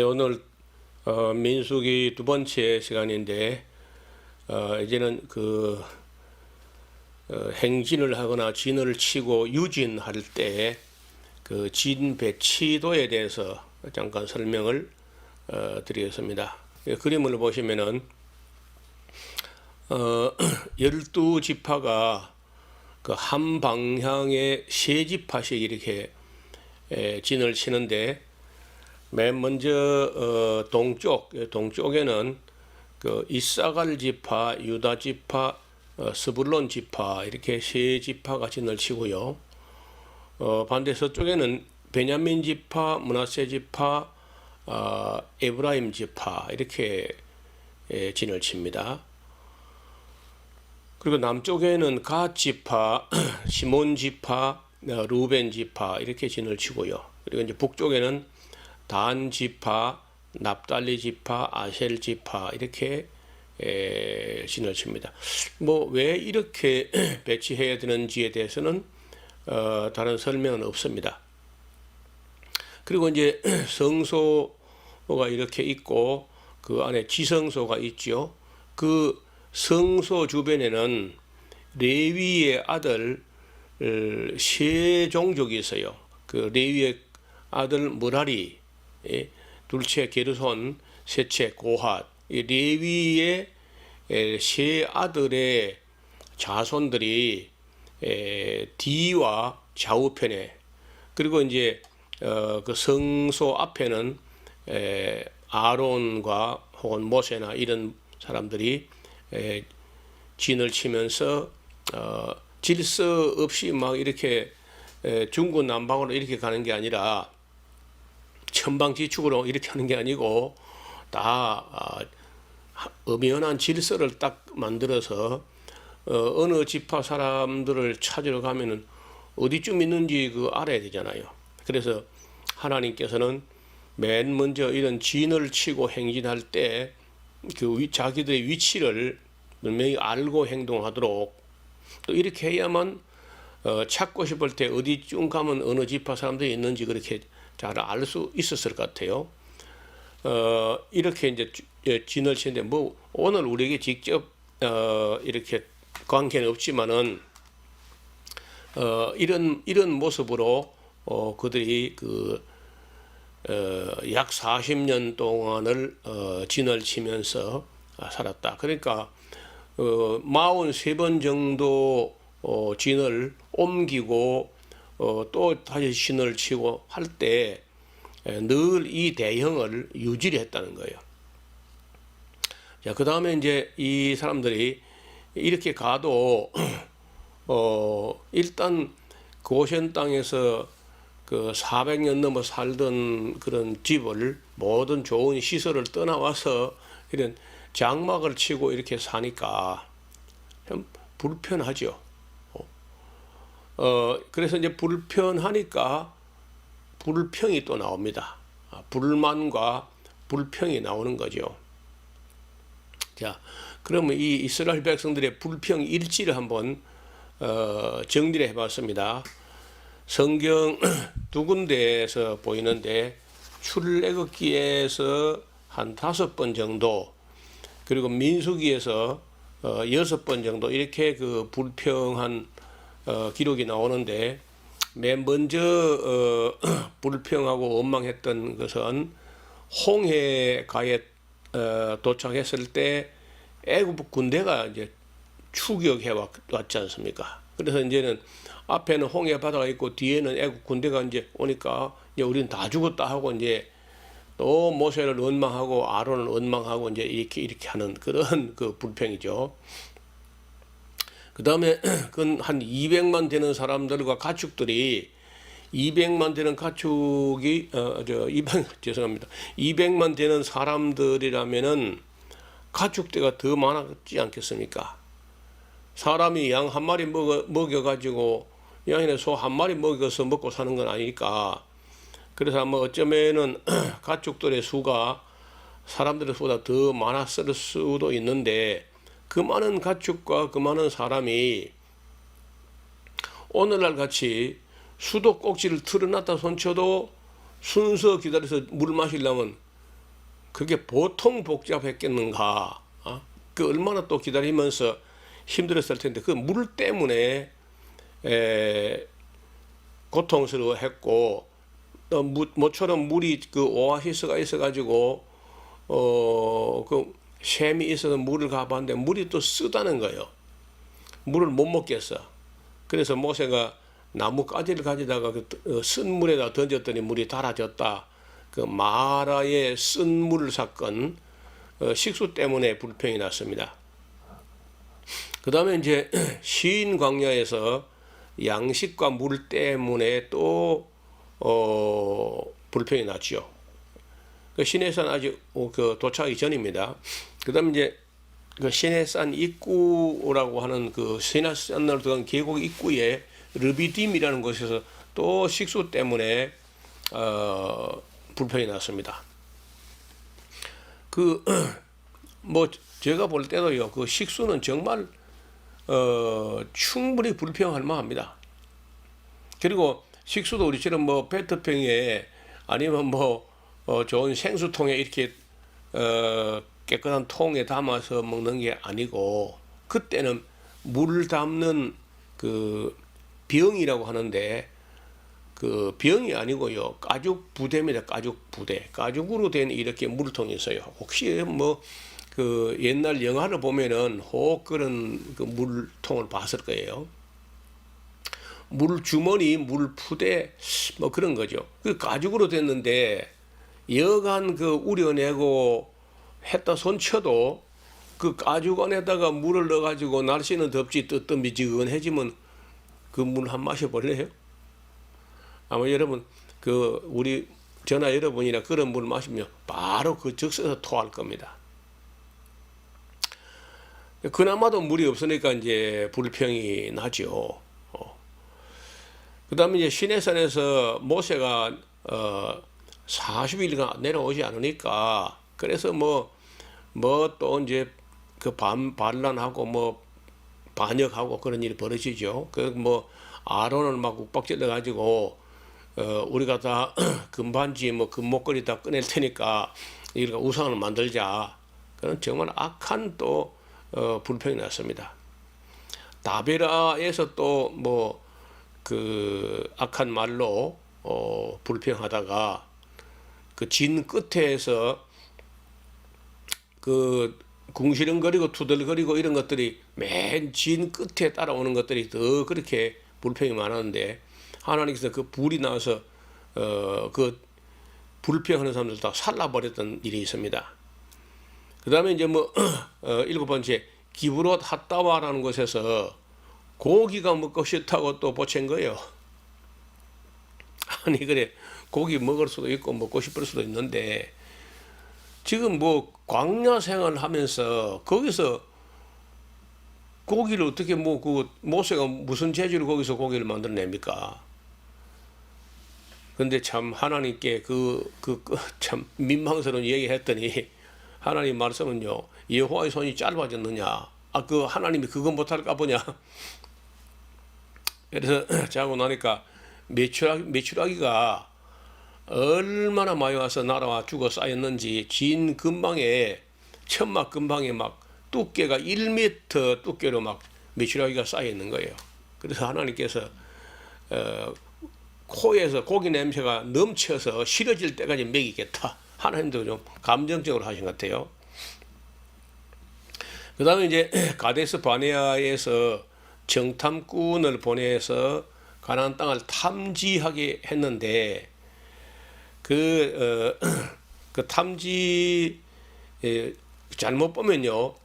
네, 오늘 어, 민수기 두 번째 시간인데 어, 이제는 그 어, 행진을 하거나 진을 치고 유진할 때 그 진 배치도에 대해서 잠깐 설명을 어, 드리겠습니다. 이 그림을 보시면은 어, 12지파가 그 한 방향에 세 지파씩 이렇게 에, 진을 치는데 맨 먼저 어, 동쪽 동쪽에는 그 이사갈 지파, 유다 지파, 어, 스불론 지파 이렇게 세 지파가 진을 치고요. 어, 반대 서쪽에는 베냐민 지파, 문하세 지파, 어, 에브라임 지파 이렇게 에, 진을 칩니다. 그리고 남쪽에는 갓 지파, 시몬 지파, 어, 루벤 지파 이렇게 진을 치고요. 그리고 이제 북쪽에는 단 지파, 납달리 지파, 아셀 지파 이렇게 에, 진을 칩니다. 뭐 왜 이렇게 배치해야 되는지에 대해서는 어, 다른 설명은 없습니다. 그리고 이제 성소가 이렇게 있고 그 안에 지성소가 있죠. 그 성소 주변에는 레위의 아들 어, 세 종족이 있어요. 그 레위의 아들 무라리, 예, 둘째 게르손, 셋째 고핫. 이 레위의 에, 세 아들의 자손들이 에, 뒤와 좌우편에 그리고 이제 어, 그 성소 앞에는 에, 아론과 혹은 모세나 이런 사람들이 에, 진을 치면서 어, 질서 없이 막 이렇게 에, 중구 난방으로 이렇게 가는 게 아니라 천방지축으로 이렇게 하는 게 아니고 다 아, 엄연한 질서를 딱 만들어서 어, 어느 지파 사람들을 찾으러 가면은 어디쯤 있는지 그 알아야 되잖아요. 그래서 하나님께서는 맨 먼저 이런 진을 치고 행진할 때 그 자기들의 위치를 분명히 알고 행동하도록 또 이렇게 해야만 어, 찾고 싶을 때 어디쯤 가면 어느 지파 사람들이 있는지 그렇게 잘 알 수 있었을 것 같아요. 어, 이렇게 이제 주- 예, 진을 치는데 뭐 오늘 우리에게 직접 어, 이렇게 관계는 없지만은 어, 이런 이런 모습으로 어, 그들이 그 어, 약 40년 동안을 어, 진을 치면서 아, 살았다. 그러니까 어, 43번 정도 어, 진을 옮기고 어, 또 다시 진을 치고 할 때 늘 이 대형을 유지를 했다는 거예요. 자, 그 다음에 이제 이 사람들이 이렇게 가도 어, 일단 고센 땅에서 그 400년 넘어 살던 그런 집을 모든 좋은 시설을 떠나와서 이런 장막을 치고 이렇게 사니까 좀 불편하죠. 어, 어, 그래서 이제 불편하니까 불평이 또 나옵니다. 아, 불만과 불평이 나오는 거죠. 자, 그러면 이 이스라엘 백성들의 불평 일지를 한번 어, 정리를 해봤습니다. 성경 두 군데에서 보이는데 출애굽기에서 한 다섯 번 정도 그리고 민수기에서 어, 여섯 번 정도 이렇게 그 불평한 어, 기록이 나오는데 맨 먼저 어, 불평하고 원망했던 것은 홍해가에 어, 도착했을 때 애굽 군대가 이제 추격해 왔- 왔지 않습니까? 그래서 이제는 앞에는 홍해 바다가 있고 뒤에는 애굽 군대가 이제 오니까 이제 우리는 다 죽었다 하고 이제 또 모세를 원망하고 아론을 원망하고 이제 이렇게 이렇게 하는 그런 그 불평이죠. 그 다음에 그건 한 200만 되는 사람들과 가축들이 200만 되는 가축이 어저 200 죄송합니다. 200만 되는 사람들이라면은 가축대가 더 많았지 않겠습니까? 사람이 양 한 마리 먹어 먹여 가지고 양이나 소 한 마리 먹여서 먹고 사는 건 아니니까 그래서 아마 어쩌면은 가축들의 수가 사람들의 수보다 더 많았을 수도 있는데 그 많은 가축과 그 많은 사람이 오늘날 같이 수도 꼭지를 틀어놨다 손쳐도 순서 기다려서 물 마시려면 그게 보통 복잡했겠는가? 어? 그 얼마나 또 기다리면서 힘들었을 텐데 그 물 때문에 에, 고통스러워했고 또 무, 모처럼 물이 그 오아시스가 있어가지고 어그 샘이 있어서 물을 가봤는데 물이 또 쓰다는 거예요. 물을 못 먹겠어. 그래서 모세가 나무 가지를 가지다가 그, 어, 쓴 물에다 던졌더니 물이 달아졌다. 그 마라의 쓴 물 사건 어, 식수 때문에 불평이 났습니다. 그 다음에 이제 시인 광야에서 양식과 물 때문에 또 어, 불평이 났죠. 그 시내산 아직 어, 그 도착하기 전입니다. 그 다음에 이제 그 시내 산 입구라고 하는 그 시내 산으로 들어간 계곡 입구에 르비딤이라는 곳에서 또 식수 때문에 어, 불평이 났습니다. 그 뭐 제가 볼 때도요 그 식수는 정말 어, 충분히 불평할 만합니다. 그리고 식수도 우리처럼 뭐 페트병에 아니면 뭐 어, 좋은 생수통에 이렇게 어, 깨끗한 통에 담아서 먹는 게 아니고 그때는 물 담는 그 병이라고 하는데 그 병이 아니고요. 가죽 부대입니다. 가죽 부대. 가죽으로 된 이렇게 물통이 있어요. 혹시 뭐 그 옛날 영화를 보면은 혹 그런 그 물통을 봤을 거예요. 물 주머니 물 푸대 뭐 그런 거죠. 그 가죽으로 됐는데 여간 그 우려내고 했다 손쳐도 그 가죽 안에다가 물을 넣어가지고 날씨는 덥지 뜨뜻미지근해지면 그 물 한 마셔버려요. 아마 여러분 그 우리 전화 여러분이나 그런 물 마시면 바로 그 즉석에서 토할 겁니다. 그나마도 물이 없으니까 이제 불평이 나죠. 어. 그 다음에 이제 시내산에서 모세가 어 40일간 내려오지 않으니까 그래서 뭐 뭐 또 이제 그 반, 반란하고 뭐 반역하고 그런 일이 벌어지죠. 그 뭐 아론을 막 욱박질러 가지고 어 우리가 다 금반지 뭐 금목걸이 다 꺼낼 테니까 이렇게 우상을 만들자. 그런 정말 악한 또 어, 불평이 났습니다. 다베라에서 또 뭐 그 악한 말로 어, 불평하다가 그 진 끝에서 그 궁시렁거리고 투덜거리고 이런 것들이 맨 진 끝에 따라오는 것들이 더 그렇게 불평이 많았는데 하나님께서 그 불이 나서 어 그 불평하는 사람들 다 살라버렸던 일이 있습니다. 그 다음에 이제 뭐 어, 일곱 번째 기브롯 핫다와라는 곳에서 고기가 먹고 싶다고 또 보챈 거예요. 아니 그래 고기 먹을 수도 있고 먹고 싶을 수도 있는데 지금 뭐 광야 생활을 하면서 거기서 고기를 어떻게 뭐 그 모세가 무슨 재주로 거기서 고기를 만들어냅니까? 근데 참 하나님께 그 그 참 민망스러운 얘기했더니 하나님 말씀은요 여호와의 손이 짧아졌느냐? 아 그 하나님이 그거 못할까 보냐? 그래서 자고 나니까 메추라기 메추라기가 얼마나 많이 와서 날아와 죽어 쌓였는지 진 근방에 천막 근방에 막 두께가 1m 두께로 막 메추라기가 쌓여 있는 거예요. 그래서 하나님께서 어, 코에서 고기 냄새가 넘쳐서 싫어질 때까지 먹이겠다. 하나님도 좀 감정적으로 하신 것 같아요. 그 다음에 이제 가데스 바네아에서 정탐꾼을 보내서 가나안 땅을 탐지하게 했는데 그, 어, 그 탐지 예, 잘못 보면요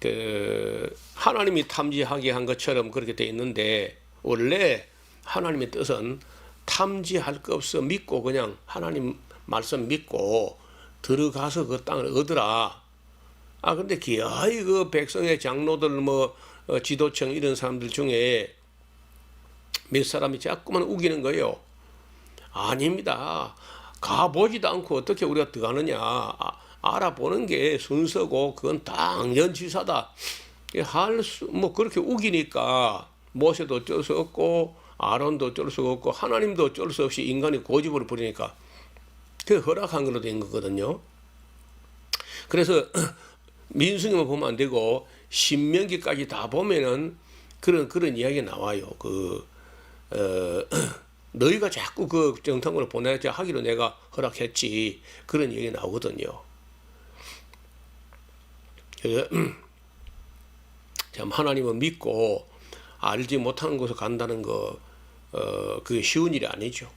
그 하나님이 탐지하게 한 것처럼 그렇게 돼 있는데 원래 하나님의 뜻은 탐지할 거 없어 믿고 그냥 하나님 말씀 믿고 들어가서 그 땅을 얻으라. 아 근데 기어이 그 백성의 장로들 뭐 어, 지도청 이런 사람들 중에 몇 사람이 자꾸만 우기는 거예요. 아닙니다. 가보지도 않고 어떻게 우리가 들어가느냐. 아, 알아보는 게 순서고 그건 당연지사다. 할 수, 뭐 그렇게 우기니까 모세도 어쩔 수 없고 아론도 어쩔 수 없고 하나님도 어쩔 수 없이 인간이 고집을 부리니까 그 허락한 걸로 된 거거든요. 그래서 민수기만 보면 안 되고 신명기까지 다 보면은 그런 그런 이야기 나와요. 그 어, 너희가 자꾸 그 정탐꾼을 보내자 하기로 내가 허락했지 그런 얘기 나오거든요. 참 하나님을 믿고 알지 못하는 곳에 간다는 거 어, 그게 쉬운 일이 아니죠.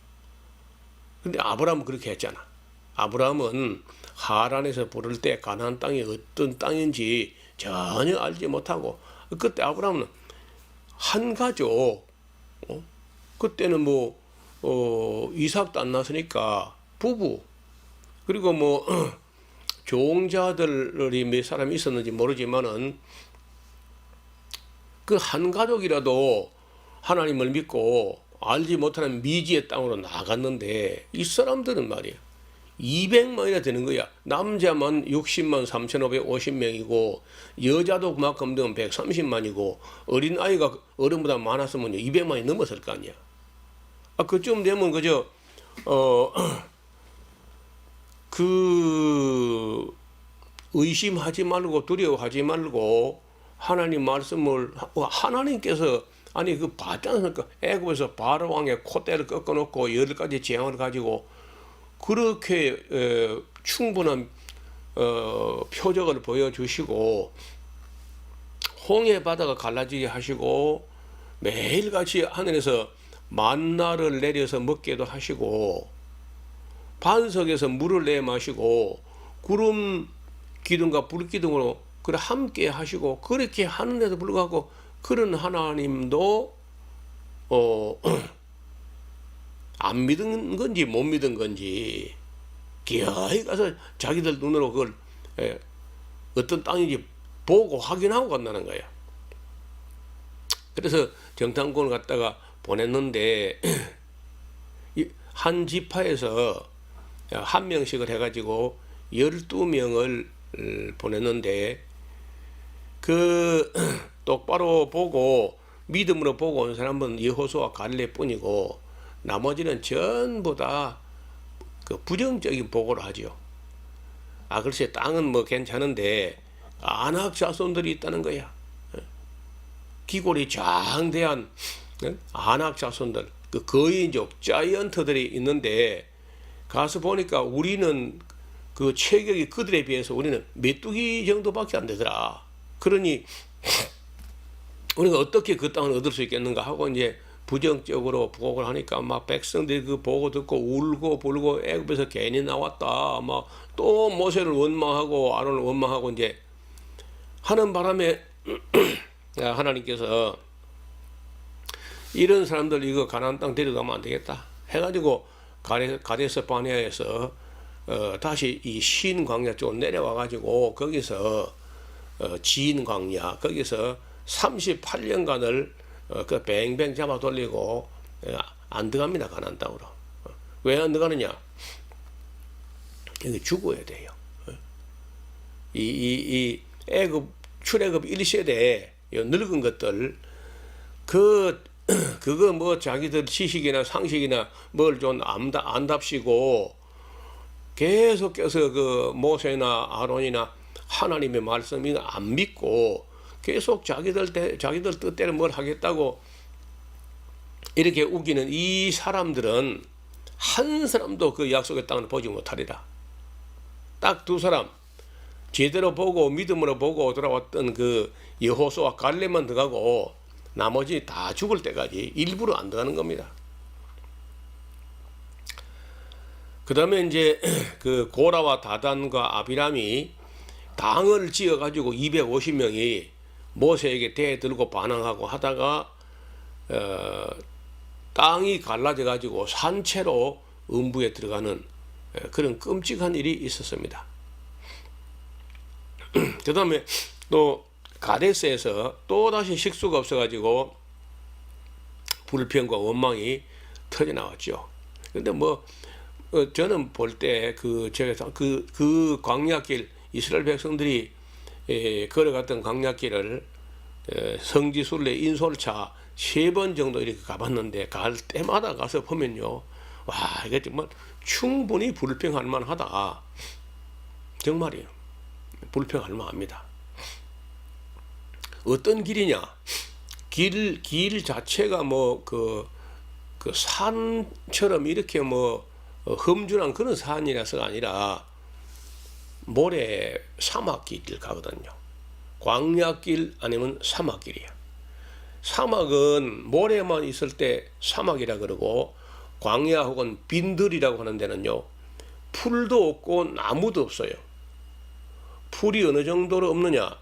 근데 아브라함은 그렇게 했잖아. 아브라함은 하란에서 부를 때 가나안 땅이 어떤 땅인지 전혀 알지 못하고 그때 아브라함은 한 가족 어? 그때는 뭐 어, 이삭도 안 났으니까 부부. 그리고 뭐 종자들이 몇 사람이 있었는지 모르지만은 그 한 가족이라도 하나님을 믿고 알지 못하는 미지의 땅으로 나갔는데 이 사람들은 말이야 200만이나 되는 거야. 남자만 60만 3,550명이고 여자도 그만큼 되면 130만이고 어린 아이가 어른보다 많았으면 200만이 넘었을 거 아니야 아 그쯤 되면 그저 어 그 의심하지 말고 두려워하지 말고 하나님 말씀을 하나님께서 아니 그 봤지 않습니까? 애굽에서 바로 왕의 콧대를 꺾어놓고 여덟 가지 재앙을 가지고 그렇게 에, 충분한 어, 표적을 보여주시고 홍해 바다가 갈라지게 하시고 매일같이 하늘에서 만나를 내려서 먹게도 하시고 반석에서 물을 내 마시고 구름 기둥과 불 기둥으로 그래 함께 하시고 그렇게 하는데도 불구하고 그런 하나님도 어, 안 믿은 건지 못 믿은 건지 기어이 가서 자기들 눈으로 그걸 예, 어떤 땅인지 보고 확인하고 간다는 거야. 그래서 정탐꾼을 갖다가 보냈는데 한 지파에서 한 명씩을 해가지고 열두 명을 보냈는데 그 똑바로 보고 믿음으로 보고 온 사람은 여호수아 갈렙뿐이고 나머지는 전부 다 그 부정적인 보고를 하죠. 아 글쎄 땅은 뭐 괜찮은데 안악 자손들이 있다는 거야. 기골이 장대한 안악 자손들 그 거인족 자이언트들이 있는데 가서 보니까 우리는 그 체격이 그들에 비해서 우리는 메뚜기 정도밖에 안 되더라. 그러니 우리가 어떻게 그 땅을 얻을 수 있겠는가 하고 이제 부정적으로 부곡을 하니까 막 백성들이 그 보고 듣고 울고 불고 애굽에서 괜히 나왔다. 막 또 모세를 원망하고 아론을 원망하고 이제 하는 바람에 하나님께서 이런 사람들 이거 가나안 땅 데려가면 안 되겠다. 해가지고 가데, 가데스 바네아에서 어, 다시 이신 광야 쪽으로 내려와 가지고 거기서 어, 지인 광야 거기서 38년간을 어, 그 뱅뱅 잡아 돌리고 어, 안 들어갑니다 가나안 땅으로. 어, 왜안 들어가느냐? 여기 죽어야 돼요. 어. 이, 이, 이 애급 출애굽 1세대 늙은 것들 그 그거 뭐 자기들 지식이나 상식이나 뭘 좀 안답시고 계속해서 그 모세나 아론이나 하나님의 말씀이 안 믿고 계속 자기들 때, 자기들 뜻대로 뭘 하겠다고 이렇게 우기는 이 사람들은 한 사람도 그 약속의 땅을 보지 못하리라. 딱 두 사람 제대로 보고 믿음으로 보고 돌아왔던 그 여호수아 갈렙만 들어가고 나머지 다 죽을 때까지 일부러 안 들어가는 겁니다. 그 다음에 이제 그 고라와 다단과 아비람이 당을 지어 가지고 250명이 모세에게 대들고 반항하고 하다가 어, 땅이 갈라져 가지고 산채로 음부에 들어가는 그런 끔찍한 일이 있었습니다. 그 다음에 또 가데스에서 또 다시 식수가 없어가지고 불평과 원망이 터져 나왔죠. 근데 뭐 어, 저는 볼 때그 제가 그, 그 광야길 이스라엘 백성들이 에, 걸어갔던 광야길을 에, 성지 순례 인솔차 세 번 정도 이렇게 가봤는데 갈 때마다 가서 보면요. 와, 이게 정말 충분히 불평할 만하다. 정말이에요. 불평할 만합니다. 어떤 길이냐? 길, 길 자체가 뭐, 그, 그 산처럼 이렇게 뭐, 어, 험준한 그런 산이라서가 아니라, 모래 사막길 가거든요. 광야길 아니면 사막길이야. 사막은 모래만 있을 때 사막이라 그러고, 광야 혹은 빈들이라고 하는 데는요, 풀도 없고 나무도 없어요. 풀이 어느 정도로 없느냐?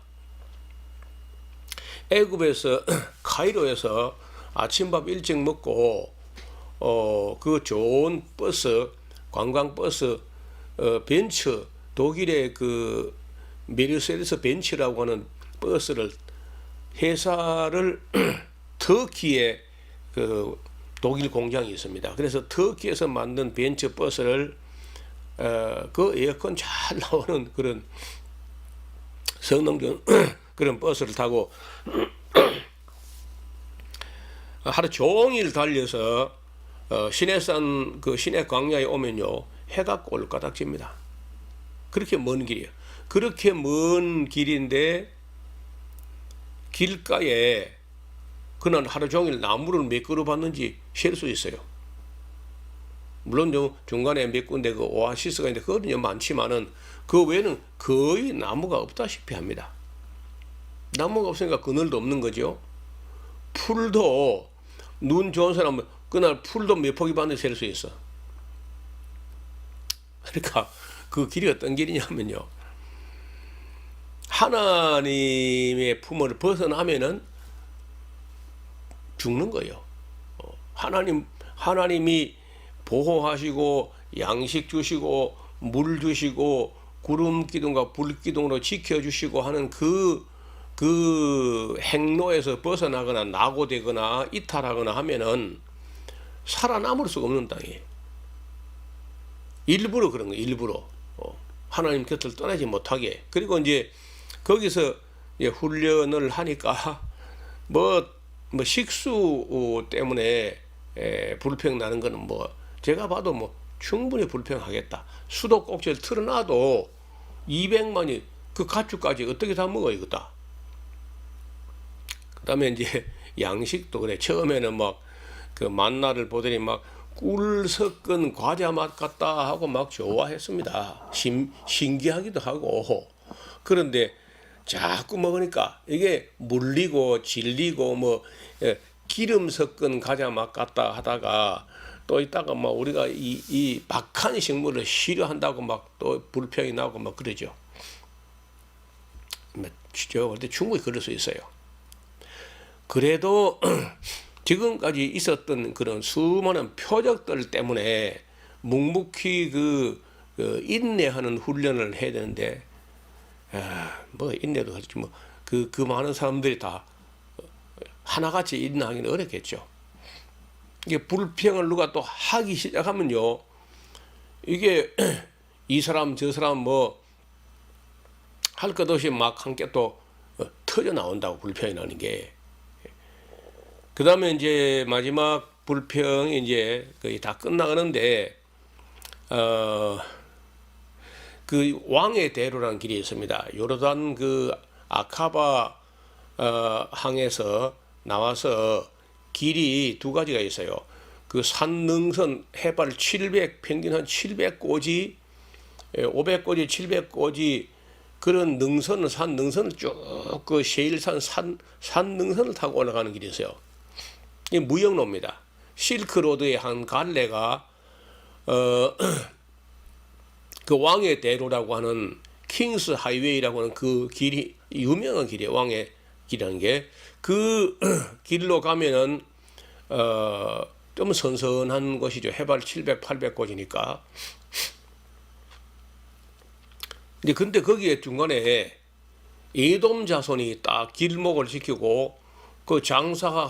애굽에서 카이로에서 아침밥 일찍 먹고 어 그 좋은 버스 관광 버스 어 벤츠 독일의 그 메르세데스 벤츠라고 하는 버스를 회사를 터키에 그 독일 공장이 있습니다. 그래서 터키에서 만든 벤츠 버스를 어, 그 에어컨 잘 나오는 그런 성능 좋은 그런 버스를 타고 하루 종일 달려서 어, 시내산 그 시내 광야에 오면요 해가 꼴까닥집니다. 그렇게 먼 길이에요. 그렇게 먼 길인데 길가에 그날 하루 종일 나무를 몇 그루 봤는지 셀 수 있어요. 물론 좀 중간에 몇 군데 그 오아시스가 있는데 그거는 많지만은 그 외에는 거의 나무가 없다시피 합니다. 나무가 없으니까 그늘도 없는 거죠. 풀도 눈 좋은 사람은 그날 풀도 몇 폭이 봤는지 셀수 있어. 그러니까 그 길이 어떤 길이냐면요. 하나님의 품을 벗어나면은 죽는 거예요. 어, 하나님 하나님이 보호하시고 양식 주시고 물 주시고 구름 기둥과 불 기둥으로 지켜 주시고 하는 그 그 행로에서 벗어나거나 낙오되거나 이탈하거나 하면은 살아남을 수가 없는 땅이에요. 일부러 그런 거예요. 일부러 어, 하나님 곁을 떠나지 못하게. 그리고 이제 거기서 이제 훈련을 하니까 뭐, 뭐 식수 때문에 에, 불평 나는 거는 뭐 제가 봐도 뭐 충분히 불평하겠다. 수도 꼭지를 틀어놔도 200만이 그 가축까지 어떻게 다 먹어 이거다. 그다음에 이제 양식도 그래. 처음에는 막 그 만나를 보더니 막 꿀 섞은 과자 맛 같다 하고 막 좋아했습니다. 신, 신기하기도 하고. 그런데 자꾸 먹으니까 이게 물리고 질리고 뭐 예, 기름 섞은 과자 맛 같다 하다가 또 있다가 막 우리가 이, 이 박한 식물을 싫어한다고 막 또 불평이 나고 막 그러죠. 뭐, 저 볼때 충분히 그럴 수 있어요. 그래도 지금까지 있었던 그런 수많은 표적들 때문에 묵묵히 그, 그 인내하는 훈련을 해야 되는데 아, 뭐 인내도 하지 뭐그 그 많은 사람들이 다 하나같이 인내하기는 어렵겠죠. 이게 불평을 누가 또 하기 시작하면요. 이게 이 사람 저 사람 뭐 할 것 없이 막 함께 또 어, 터져 나온다고 불평이 나는 게. 그 다음에 이제 마지막 불평이 이제 거의 다 끝나가는데, 어, 그 왕의 대로라는 길이 있습니다. 요르단 그 아카바 어, 항에서 나와서 길이 두 가지가 있어요. 그 산능선 해발 700 평균 한 700고지 500고지 700고지 그런 능선을 산 능선을 쭉그 세일산 산, 산 능선을 타고 올라가는 길이 있어요. 이 무역로입니다. 실크로드의 한 갈래가 어, 그 왕의 대로라고 하는 킹스 하이웨이라고 하는 그 길이 유명한 길이에요. 왕의 길이라는 게 그 길로 가면은 어, 좀 선선한 곳이죠. 해발 700, 800고지니까. 근데 거기에 중간에 예돔 자손이 딱 길목을 지키고 그 장사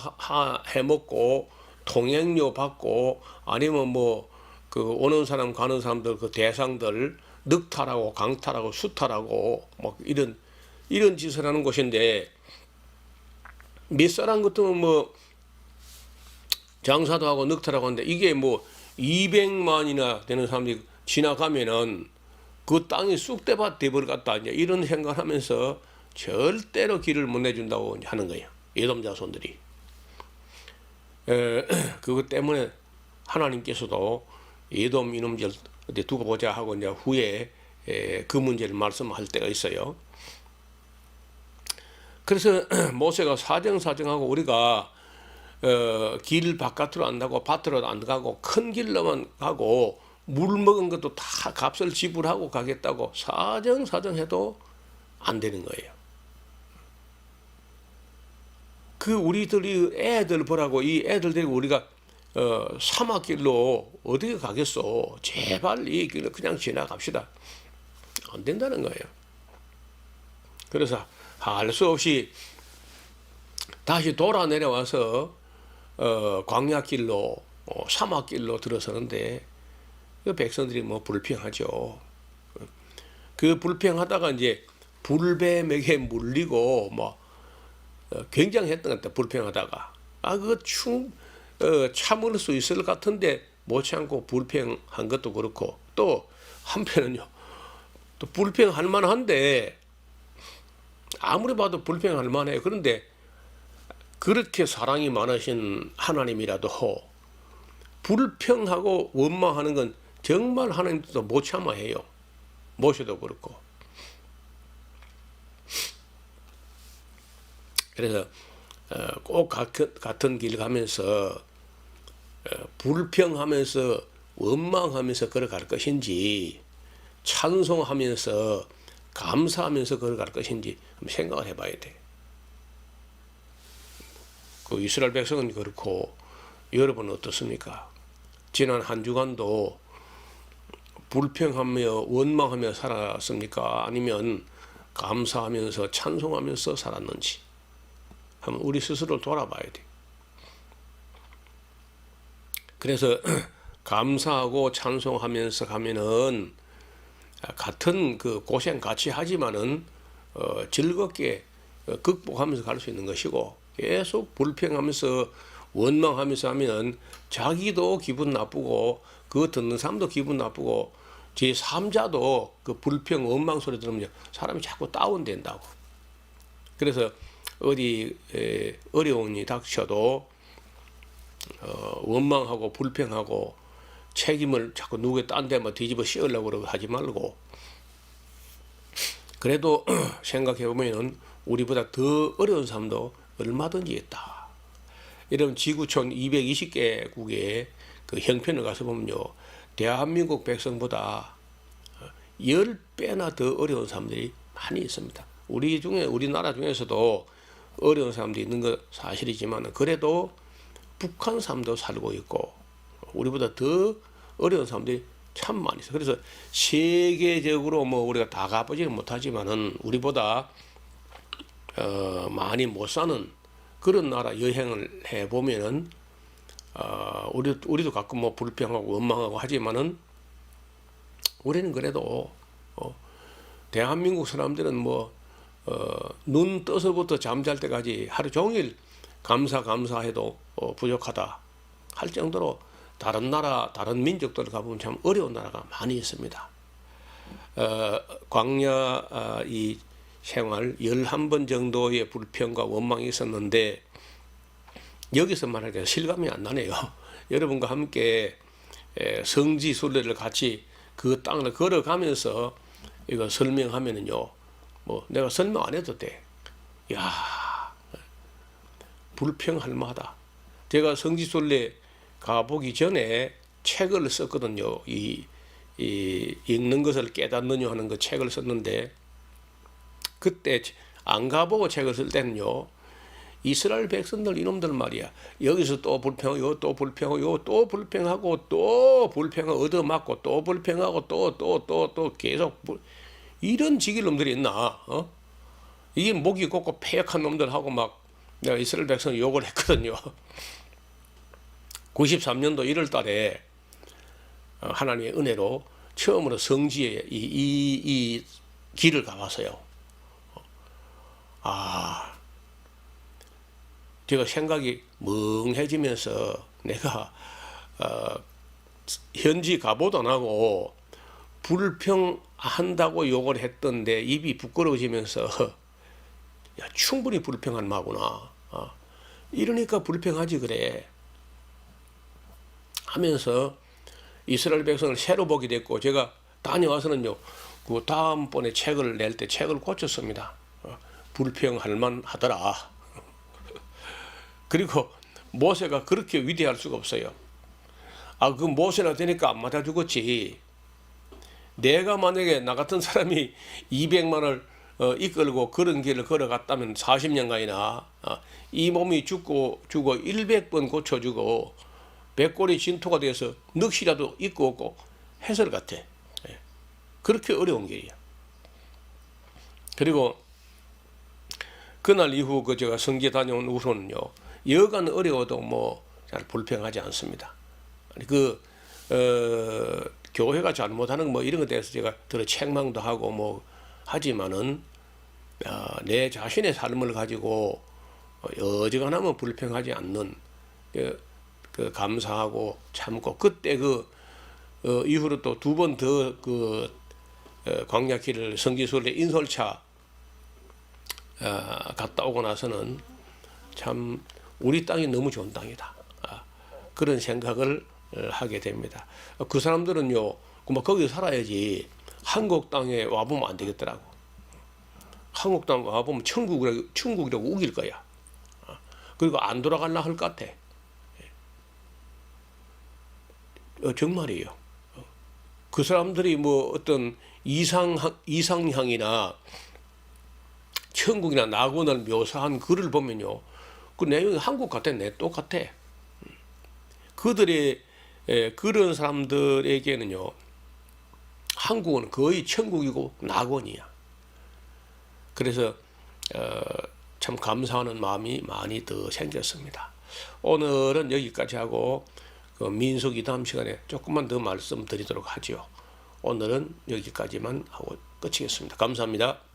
해먹고 통행료 받고 아니면 뭐 그 오는 사람 가는 사람들 그 대상들 늑탈하고 강탈하고 수탈하고 막 이런 이런 짓을 하는 곳인데 몇사람 같으면 뭐 장사도 하고 늑탈하고 하는데 이게 뭐 200만이나 되는 사람들이 지나가면은 그 땅이 쑥대밭 같다 이제 이런 생각하면서 절대로 길을 못 내준다고 하는 거예요. 예돔 자손들이. 에, 그것 때문에 하나님께서도 예돔 이놈들 어디 두고 보자 하고 이제 후에 에, 그 문제를 말씀할 때가 있어요. 그래서 모세가 사정사정하고 우리가 어, 길 바깥으로 안 가고 밭으로 안 가고 큰 길로만 가고 물 먹은 것도 다 값을 지불하고 가겠다고 사정사정해도 안 되는 거예요. 그 우리들이 애들 보라고 이 애들 데리고 우리가 어, 사막길로 어디 가겠어? 제발 이 길을 그냥 지나갑시다. 안 된다는 거예요. 그래서 할 수 없이 다시 돌아 내려와서 어, 광야길로 어, 사막길로 들어서는데 그 백성들이 뭐 불평하죠. 그 불평하다가 이제 불뱀에게 물리고 뭐 어, 굉장했던 것 같아 불평하다가. 아 그거 충 어, 참을 수 있을 것 같은데 못 참고 불평한 것도 그렇고 또 한편은요 또 불평할 만한데 아무리 봐도 불평할 만해요. 그런데 그렇게 사랑이 많으신 하나님이라도 불평하고 원망하는 건 정말 하나님도 못 참아해요. 모셔도 그렇고 그래서 어, 꼭 같은, 길 가면서 어, 불평하면서 원망하면서 걸어갈 것인지 찬송하면서 감사하면서 걸어갈 것인지 생각을 해봐야 돼. 그 이스라엘 백성은 그렇고 여러분은 어떻습니까? 지난 한 주간도 불평하며 원망하며 살았습니까? 아니면 감사하면서 찬송하면서 살았는지 한번 우리 스스로 돌아봐야 돼. 그래서 감사하고 찬송하면서 가면은 같은 그 고생 같이 하지만은 어, 즐겁게 어, 극복하면서 갈 수 있는 것이고 계속 불평하면서 원망하면서 하면은 자기도 기분 나쁘고 그 듣는 사람도 기분 나쁘고 제 3자도 그 불평 원망 소리 들으면 사람이 자꾸 다운된다고. 그래서 어디 에, 어려움이 닥쳐도 어, 원망하고 불평하고 책임을 자꾸 누구의 딴 데만 뒤집어 씌우려고 그러고 하지 말고 그래도 생각해 보면은 우리보다 더 어려운 사람도 얼마든지 있다. 이런 지구촌 220개국의 그 형편을 가서 보면요. 대한민국 백성보다 10배나 더 어려운 사람들이 많이 있습니다. 우리 중에 우리나라 중에서도 어려운 사람도 있는 것 사실이지만 그래도 북한 사람도 살고 있고 우리보다 더 어려운 사람들이 참 많이 있어. 그래서 세계적으로 뭐 우리가 다 가보지는 못하지만은 우리보다 어 많이 못 사는 그런 나라 여행을 해 보면은 어 우리 우리도 가끔 뭐 불평하고 원망하고 하지만은 우리는 그래도 어 대한민국 사람들은 뭐 어, 눈 떠서부터 잠잘 때까지 하루 종일 감사 감사해도 어, 부족하다 할 정도로 다른 나라 다른 민족들 가보면 참 어려운 나라가 많이 있습니다. 어, 광야 어, 이 생활 11번 정도의 불평과 원망이 있었는데 여기서 말하기가 실감이 안 나네요. 여러분과 함께 에, 성지 순례를 같이 그 땅을 걸어가면서 이거 설명하면은요. 뭐 내가 설명 안 해도 돼. 야 불평할 만하다. 제가 성지순례 가보기 전에 책을 썼거든요. 이, 이 읽는 것을 깨닫느냐 하는 그 책을 썼는데 그때 안 가보고 책을 쓸 때는요. 이스라엘 백성들 이놈들 말이야. 여기서 또 불평하고 또 불평하고 또 불평하고 또 불평하고 얻어맞고 또 불평하고 또 또 또 또 계속 불... 이런 지길 놈들이 있나? 어? 이게 목이 곱고 폐역한 놈들하고 막 내가 이스라엘 백성 욕을 했거든요. 93년도 1월 달에 어, 하나님의 은혜로 처음으로 성지에 이, 이, 이 길을 가봤어요. 아, 제가 생각이 멍해지면서 내가 어, 현지 가보도 안 하고 불평한다고 욕을 했던데 입이 부끄러워지면서 야 충분히 불평한 마구나. 어. 이러니까 불평하지 그래. 하면서 이스라엘 백성을 새로 보게 됐고 제가 다녀와서는요. 그 다음번에 책을 낼 때 책을 고쳤습니다. 어, 불평할 만하더라. 그리고 모세가 그렇게 위대할 수가 없어요. 아, 그 모세나 되니까 안 맞아 죽었지. 내가 만약에 나 같은 사람이 200만을 어, 이끌고 그런 길을 걸어갔다면 40년간이나 어, 이 몸이 죽고 죽어 100번 고쳐주고 백골이 진토가 돼서 넋이라도 있고 없고 해설 같아. 예. 그렇게 어려운 길이야. 그리고 그날 이후 그 제가 성지 다녀온 후로는요 여간 어려워도 뭐 잘 불평하지 않습니다. 그 어, 교회가 잘못하는 뭐 이런 것에 대해서 제가 들어 책망도 하고 뭐 하지만은 어, 내 자신의 삶을 가지고 어, 어지간하면 불평하지 않는 그, 그 감사하고 참고 그때 그 어, 이후로 또 두 번 더그 어, 광야길을 성지순례 인솔차 어, 갔다 오고 나서는 참 우리 땅이 너무 좋은 땅이다. 아, 그런 생각을 어, 하게 됩니다. 어, 그 사람들은요, 뭐 거기 살아야지 한국 땅에 와보면 안 되겠더라고. 한국 땅 와보면 천국이라고, 천국이라고 우길 거야. 아, 그리고 안 돌아갈라 할 것 같아. 어, 정말이에요. 어, 그 사람들이 뭐 어떤 이상, 이상향이나 천국이나 낙원을 묘사한 글을 보면요. 그 내용이 한국 같아, 내 똑같아. 그들의 에, 그런 사람들에게는요. 한국은 거의 천국이고 낙원이야. 그래서 어, 참 감사하는 마음이 많이 더 생겼습니다. 오늘은 여기까지 하고 그 민속이 다음 시간에 조금만 더 말씀드리도록 하지요. 오늘은 여기까지만 하고 끝이겠습니다. 감사합니다.